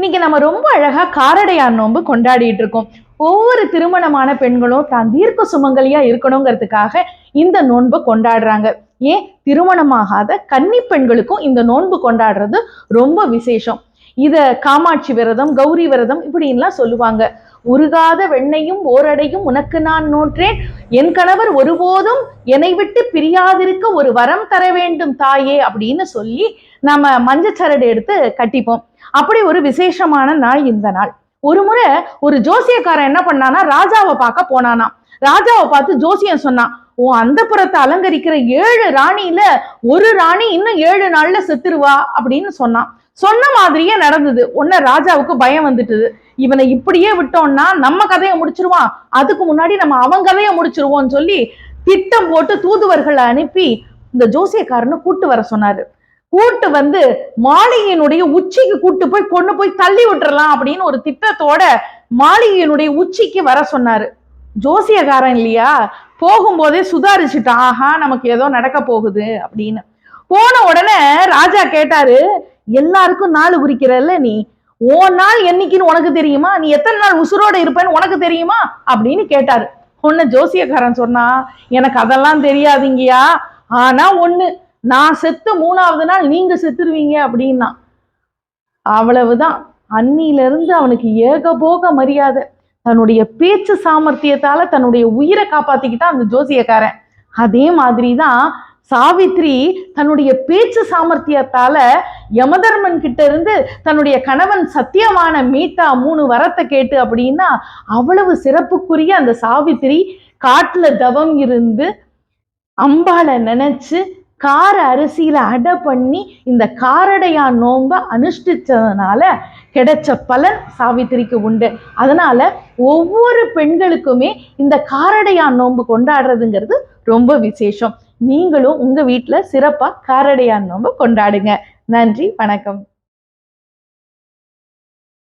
இன்னைக்கு நம்ம ரொம்ப அழகா காரடையார் நோன்பு கொண்டாடிட்டு இருக்கோம். ஒவ்வொரு திருமணமான பெண்களும் தான் தீர்க்க சுமங்கலியா இருக்கணுங்கிறதுக்காக இந்த நோன்பை கொண்டாடுறாங்க. ஏன்? திருமணமாகாத கன்னி பெண்களுக்கும் இந்த நோன்பு கொண்டாடுறது ரொம்ப விசேஷம். இத காமாட்சி விரதம் கௌரி விரதம் இப்படின்லாம் சொல்லுவாங்க. உருகாத வெண்ணையும் ஓரடையும் உனக்கு நான் நோற்றேன். என் கணவர் ஒருபோதும் என்னை விட்டு பிரியாதிருக்க ஒரு வரம் தர வேண்டும் தாயே அப்படின்னு சொல்லி நம்ம மஞ்சச்சரடு எடுத்து கட்டிப்போம். அப்படி ஒரு விசேஷமான நாள் இந்த நாள். ஒரு முறை ஒரு ஜோசியக்காரன் என்ன பண்ணானா ராஜாவை பார்க்க போனானா. ராஜாவை பார்த்து ஜோசியம் சொன்னான் உன் அந்த புறத்தை அலங்கரிக்கிற ஏழு ராணியில ஒரு ராணி இன்னும் ஏழு நாள்ல செத்துருவா அப்படின்னு சொன்னான். சொன்ன மாதிரியே நடந்தது. உன்ன ராஜாவுக்கு பயம் வந்துட்டுது. இவனை இப்படியே விட்டோம்னா நம்ம கதையை முடிச்சிருவான். அதுக்கு முன்னாடி நம்ம அவன் கதையை முடிச்சிருவோம்னு சொல்லி திட்டம் போட்டு தூதுவர்களை அனுப்பி இந்த ஜோசியக்காரனை கூட்டு வர சொன்னாரு. கூட்டு வந்து மாளிகையினுடைய உச்சிக்கு கூட்டு போய் கொண்டு போய் தள்ளி விட்டுறலாம் அப்படின்னு ஒரு திட்டத்தோட மாளிகையினுடைய உச்சிக்கு வர சொன்னாரு. ஜோசியக்காரன் இல்லையா? போகும்போதே சுதாரிச்சுட்டான் ஆஹா நமக்கு ஏதோ நடக்க போகுது அப்படின்னு. போன உடனே ராஜா கேட்டாரு எல்லாருக்கும் நாள் குறிக்கிறல்ல நீ? ஓ நாள் என்னைக்குன்னு உனக்கு தெரியுமா? நீ எத்தனை நாள் உசுரோட இருப்பேன்னு உனக்கு தெரியுமா? அப்படின்னு கேட்டாரு. ஒன்னு ஜோசியக்காரன் சொன்னா எனக்கு அதெல்லாம் தெரியாதுங்கயா ஆனா ஒண்ணு நான் செத்து மூணாவது நாள் நீங்க செத்துருவீங்க அப்படின்னா. அவ்வளவுதான். அன்னில இருந்து அவனுக்கு ஏகபோக மரியாதை. தன்னுடைய பேச்சு சாமர்த்தியத்தால தன்னுடைய உயிரை காப்பாத்திக்கிட்டான் அந்த ஜோசியக்காரன். அதே மாதிரி தான் சாவித்ரி தன்னுடைய பேச்சு சாமர்த்தியத்தால யமதர்மன் கிட்ட இருந்து தன்னுடைய கணவன் சத்தியமான மீட்டா மூணு வரத்தை கேட்டு அப்படின்னா அவ்வளவு சிறப்புக்குரிய அந்த சாவித்ரி காட்டுல தவம் இருந்து அம்பாளை நினைச்சு கார அரிசியில அடை பண்ணி இந்த காரடையா நோம்ப அனுஷ்டிச்சதுனால கிடைச்ச பலன் சாவித்திரிக்கு உண்டு. அதனால ஒவ்வொரு பெண்களுக்குமே இந்த காரடையா நோன்பு கொண்டாடுறதுங்கிறது ரொம்ப விசேஷம். நீங்களும் உங்க வீட்டில் சிறப்பாக காரடையான் நோன்பு கொண்டாடுங்க. நன்றி வணக்கம்.